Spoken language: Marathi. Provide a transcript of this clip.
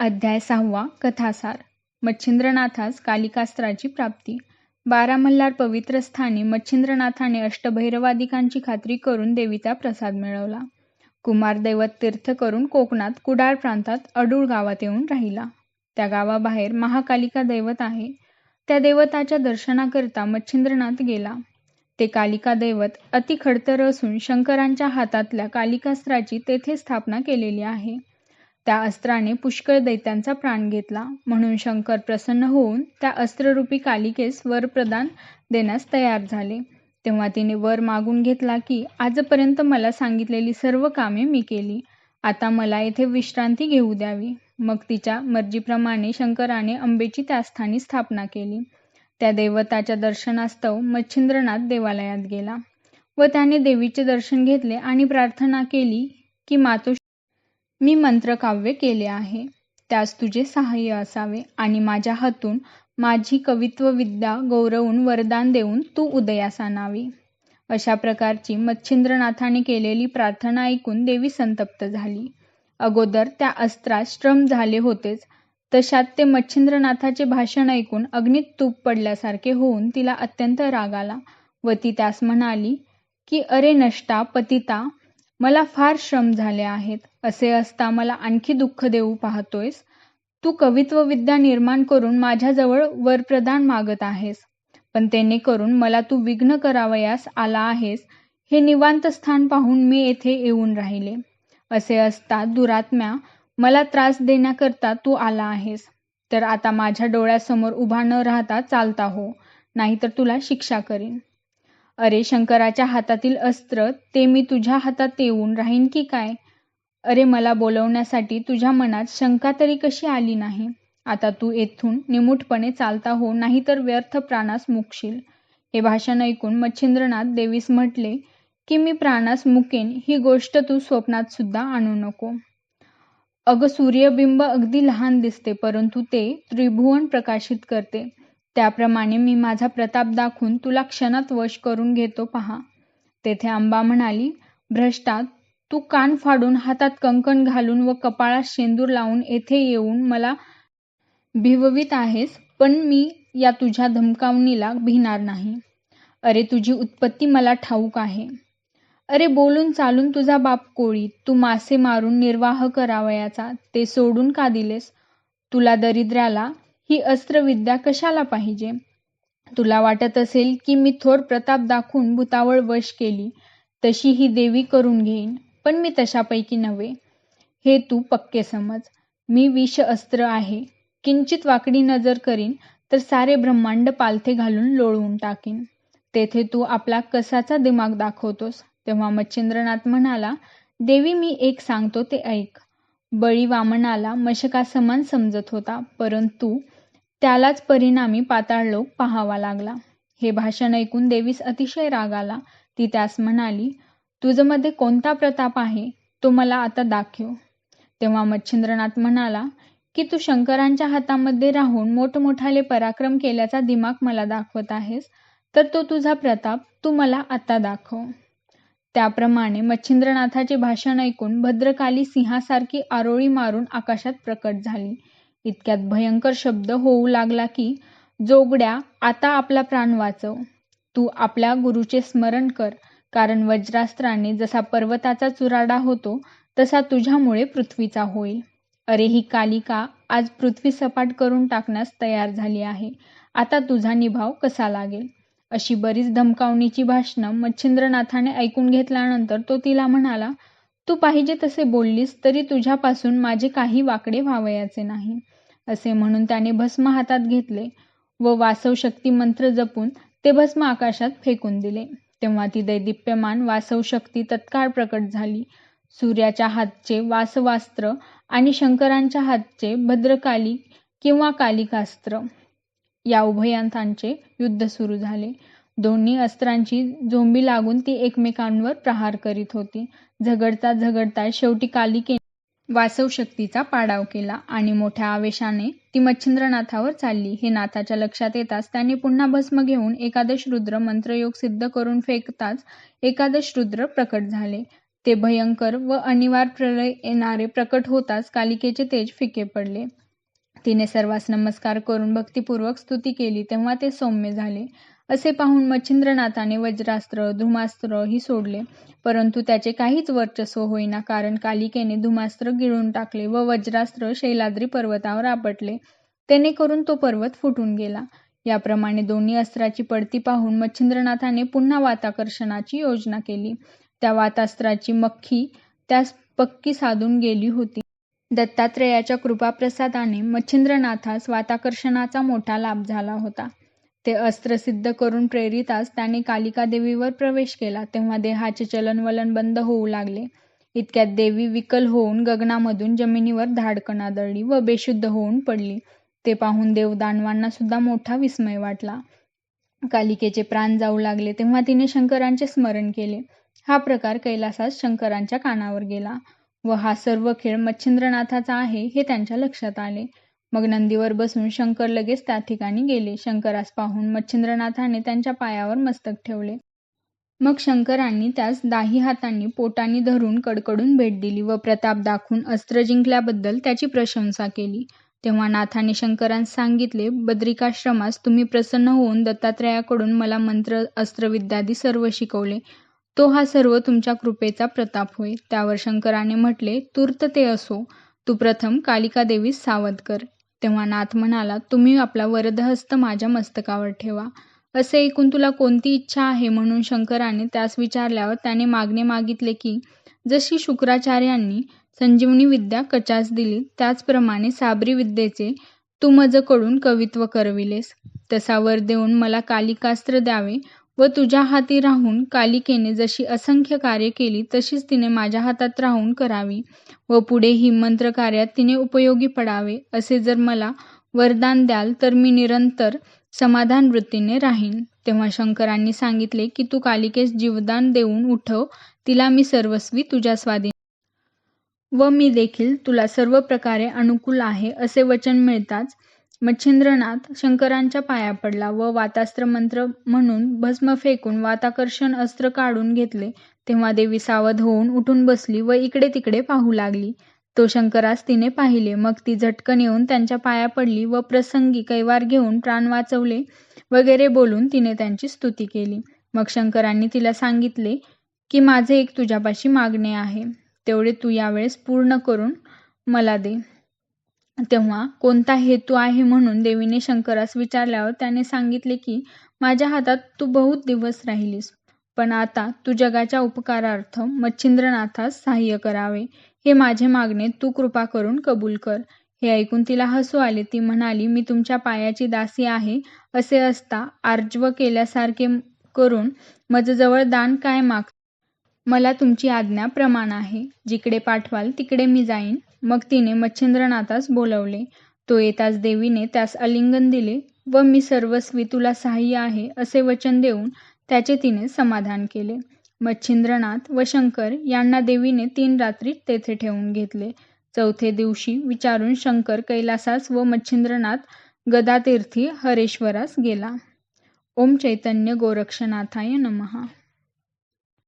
अध्याय सहावा कथासार. मच्छिंद्रनाथास कालिकास्त्राची प्राप्ती. बारा मल्हार पवित्र स्थानी मच्छिंद्रनाथाने अष्टभैरवादिकांची खात्री करून देवीचा प्रसाद मिळवला. कुमार दैवत तीर्थ करून कोकणात कुडाळ प्रांतात अडूळ गावात येऊन राहिला. त्या गावाबाहेर महाकालिका दैवत आहे. त्या देवताच्या दर्शनाकरता मच्छिंद्रनाथ गेला. ते कालिका दैवत अति खडतर असून शंकरांच्या हातातल्या कालिकास्त्राची तेथे स्थापना केलेली आहे. त्या अस्त्राने पुष्कळ दैत्यांचा प्राण घेतला. म्हणून शंकर प्रसन्न होऊन त्या अस्त्ररूपी कालिकेस वर प्रदान देण्यास तयार झाले. तेव्हा तिने वर मागून घेतला की आजपर्यंत मला सांगितलेली सर्व कामे मी केली. आता मला येथे विश्रांती घेऊ द्यावी. मग तिच्या मर्जीप्रमाणे शंकराने अंबेची त्या स्थानी स्थापना केली. त्या देवताच्या दर्शनास्तव मच्छिंद्रनाथ देवालयात गेला व त्याने देवीचे दर्शन घेतले आणि प्रार्थना केली की मातो मी मंत्रकाव्य केले आहे. त्यास तुझे सहाय्य असावे आणि माझ्या हातून माझी कवित्व विद्या गौरवून वरदान देऊन तू उदयास आणावी. अशा प्रकारची मच्छिंद्रनाथाने केलेली प्रार्थना ऐकून देवी संतप्त झाली. अगोदर त्या अस्त्रात श्रम झाले होतेच. तशात ते मच्छिंद्रनाथाचे भाषण ऐकून अग्नीत तूप पडल्यासारखे होऊन तिला अत्यंत राग आला व ती त्यास म्हणाली की अरे नष्टा पतिता मला फार श्रम झाले आहेत असे असता मला आणखी दुःख देऊ पाहतोयस. तू कवित्व विद्या निर्माण करून माझ्याजवळ वरप्रदान मागत आहेस. पण त्याने करून मला तू विघ्न करावयास आला आहेस. हे निवांत स्थान पाहून मी येथे येऊन राहिले. असे असता दुरात्म्या मला त्रास देण्याकरता तू आला आहेस. तर आता माझ्या डोळ्यासमोर उभा न राहता चालता हो नाहीतर तुला शिक्षा करीन. अरे शंकराच्या हातातील अस्त्र ते मी तुझ्या हातात येऊन राहीन की काय? अरे मला बोलवण्यासाठी तुझ्या मनात शंका तरी कशी आली नाही? आता तू येथून निमूटपणे चालता हो नाहीतर व्यर्थ प्राणास मुकशील. हे भाषण ऐकून मच्छिंद्रनाथ देवीस म्हटले की मी प्राणास मुकेन ही गोष्ट तू स्वप्नात सुद्धा आणू नको. अग सूर्यबिंब अगदी लहान दिसते परंतु ते त्रिभुवन प्रकाशित करते. त्याप्रमाणे मी माझा प्रताप दाखवून तुला क्षणात वश करून घेतो पहा. तेथे आंबा म्हणाली भ्रष्टा तू कान फाडून हातात कंकण घालून व कपाळात शेंदूर लावून येथे येऊन मला भिववीत आहेस पण मी या तुझ्या धमकावणीला भिणार नाही. अरे तुझी उत्पत्ती मला ठाऊक आहे. अरे बोलून चालून तुझा बाप कोळी तू मासे मारून निर्वाह करावयाचा ते सोडून का दिलेस? तुला दरिद्र्याला ही अस्त्रविद्या कशाला पाहिजे? तुला वाटत असेल की मी थोर प्रताप दाखवून भूतावळ वश केली तशी ही देवी करून घेईन पण मी तशापैकी नव्हे. हे तू पक्के समज. मी विष अस्त्र आहे. किंचित वाकडी नजर करीन तर सारे ब्रह्मांड पालथे घालून लोळवून टाकीन. तेथे तू आपला कसाचा दिमाग दाखवतोस. तेव्हा मच्छिंद्रनाथ म्हणाला देवी मी एक सांगतो ते ऐक. बळी वामनाला मशका समान समजत होता परंतु त्यालाच परिणामी पाताळ लोक पाहावा लागला. हे भाषण ऐकून देवीस अतिशय राग आला. ती त्यास म्हणाली तुझमध्ये कोणता प्रताप आहे? तो मला आता दाखव. तेव्हा मच्छिंद्रनाथ म्हणाला की तू शंकरांच्या हातामध्ये राहून मोठमोठाले पराक्रम केल्याचा दिमाग मला दाखवत आहेस तर तो तुझा प्रताप तू मला आता दाखव. त्याप्रमाणे मच्छिंद्रनाथाचे भाषण ऐकून भद्रकाली सिंहासारखी आरोळी मारून आकाशात प्रकट झाली. इतक्यात भयंकर शब्द होऊ लागला की जोगड्या आता आपला प्राण वाचव. तू आपल्या गुरुचे स्मरण कर कारण वज्रास्त्राने जसा पर्वताचा चुराडा होतो तसा तुझ्यामुळे पृथ्वीचा होईल. अरे ही कालिका आज पृथ्वी सपाट करून टाकण्यास तयार झाली आहे. आता तुझा निभाव कसा लागेल? अशी बरीच धमकावणीची भाषणं मच्छिंद्रनाथाने ऐकून घेतल्यानंतर तो तिला म्हणाला तू पाहिजे तसे बोललीस तरी तुझ्यापासून माझे काही वाकडे व्हावयाचे नाही. असे म्हणून त्याने भस्म हातात घेतले व वासव शक्ती मंत्र जपून ते भस्म आकाशात फेकून दिले. तेव्हा ती दैदिप्यमान वासव शक्ती तत्काळ प्रकट झाली. सूर्याच्या हातचे वासवास्त्र आणि शंकरांच्या हातचे भद्रकाली किंवा कालिकास्त्र या उभयांतांचे युद्ध सुरू झाले. दोन्ही अस्त्रांची झोंबी लागून ती एकमेकांवर प्रहार करीत होती. झगडता झगडता शेवटी कालिके वासव शक्तीचा पाडाव केला आणि मोठ्या आवेशाने ती मच्छिंद्रनाथावर चालली. हे नाथाच्या लक्षात येताच त्याने पुन्हा भस्म घेऊन एकादश रुद्र मंत्रयोग सिद्ध करून फेकताच एकादश रुद्र प्रकट झाले. ते भयंकर व अनिवार्य प्रलय येणारे प्रकट होताच कालिकेचे तेज फिके पडले. तिने सर्वांस नमस्कार करून भक्तिपूर्वक स्तुती केली तेव्हा ते सौम्य झाले. असे पाहून मच्छिंद्रनाथाने वज्रास्त्र धुमास्त्र ही सोडले. परंतु त्याचे काहीच वर्चस्व होईना कारण कालिकेने धुमास्त्र गिळून टाकले व वज्रास्त्र शैलाद्री पर्वतावर आपटले. त्याने करून तो पर्वत फुटून गेला. याप्रमाणे दोन्ही अस्त्राची पडती पाहून मच्छिंद्रनाथाने पुन्हा वाताकर्षणाची योजना केली. त्या वातास्त्राची मक्खी त्यास पक्की साधून गेली होती. दत्तात्रेयाच्या कृपाप्रसादाने मच्छिंद्रनाथास वाताकर्षणाचा मोठा लाभ झाला होता. ते अस्त्र सिद्ध करून प्रेरितास त्याने कालिका देवीवर प्रवेश केला. तेव्हा देहाचे चलनवलन बंद होऊ लागले. इतक्यात देवी विकल होऊन गगनामधून जमिनीवर धाडकन आदळली व बेशुद्ध होऊन पडली. ते पाहून देवदानवांना सुद्धा मोठा विस्मय वाटला. कालिकेचे प्राण जाऊ लागले. तेव्हा तिने शंकरांचे स्मरण केले. हा प्रकार कैलासात शंकरांच्या कानावर गेला व हा सर्व खेळ मच्छिंद्रनाथाचा आहे हे त्यांच्या लक्षात आले. मग नंदीवर बसून शंकर लगेच त्या ठिकाणी गेले. शंकरास पाहून मच्छिंद्रनाथाने त्यांच्या पायावर मस्तक ठेवले. मग शंकरांनी त्यास दाही हातांनी पोटांनी धरून कडकडून भेट दिली व प्रताप दाखवून अस्त्र जिंकल्याबद्दल त्याची प्रशंसा केली. तेव्हा नाथाने शंकरांस सांगितले बद्रिकाश्रमास तुम्ही प्रसन्न होऊन दत्तात्रयाकडून मला मंत्र अस्त्रविद्यादी सर्व शिकवले. तो हा सर्व तुमच्या कृपेचा प्रताप होय. त्यावर शंकराने म्हटले तूर्त ते असो. तू प्रथम कालिका देवीस सावध कर. तेव्हा नाथ म्हणाला तुम्ही आपला वरदहस्त माझ्या मस्तकावर ठेवा. असे ऐकून तुला कोणती इच्छा आहे? म्हणून शंकराने त्यास विचारल्यावर त्याने मागणे मागितले की जशी शुक्राचार्यांनी संजीवनी विद्या कचास दिली त्याचप्रमाणे साबरी विद्येचे तू मजकडून कवित्व करविलेस. तसा वर देऊन मला कालिकास्त्र द्यावे. व तुझ्या हाती राहून कालिकेने जशी असंख्य कार्य केली तशीच तिने माझ्या हातात राहून करावी व पुढे ही मंत्रकार्यात तिने उपयोगी पडावे असे जर मला वरदान द्याल तर मी निरंतर समाधान वृत्तीने राहीन. तेव्हा शंकरांनी सांगितले की तू कालिकेस जीवदान देऊन उठव तिला मी सर्वस्वी तुझ्या स्वाधीन व मी देखील तुला सर्व प्रकारे अनुकूल आहे असे वचन मिळताच मच्छिंद्रनाथ शंकरांच्या पाया पडला व वातास्त्र मंत्र म्हणून भस्म फेकून वाताकर्षण अस्त्र काढून घेतले. तेव्हा देवी सावध होऊन उठून बसली व इकडे तिकडे पाहू लागली. तो शंकरास तिने पाहिले. मग ती झटकन येऊन त्यांच्या पाया पडली व प्रसंगी कैवार घेऊन प्राण वाचवले वगैरे बोलून तिने त्यांची स्तुती केली. मग शंकरांनी तिला सांगितले की माझे एक तुझ्यापाशी मागणे आहे. तेवढे तू यावेळेस पूर्ण करून मला दे. तेव्हा कोणता हेतू आहे म्हणून देवीने शंकरास विचारल्यावर त्याने सांगितले की माझ्या हातात तू बहुत दिवस राहिलीस पण आता तू जगाच्या उपकारार्थ मच्छिंद्रनाथास सहाय्य करावे. हे माझे मागणे तू कृपा करून कबूल कर. हे ऐकून तिला हसू आले. ती म्हणाली मी तुमच्या पायाची दासी आहे असे असता आर्जव केल्यासारखे करून मजजवळ दान काय माग मला तुमची आज्ञा प्रमाण आहे. जिकडे पाठवाल तिकडे मी जाईन. मग तिने मच्छिंद्रनाथास बोलवले तो येताच देवीने त्यास आलिंगन दिले व मी सर्वस्वी तुला सहाय्य आहे असे वचन देऊन त्याचे तिने समाधान केले. मच्छिंद्रनाथ व शंकर यांना देवीने तीन रात्री तेथे ठेवून घेतले. चौथे दिवशी विचारून शंकर कैलासास व मच्छिंद्रनाथ गदातीर्थी हरेश्वरास गेला. ओम चैतन्य गोरक्षनाथाय नमहा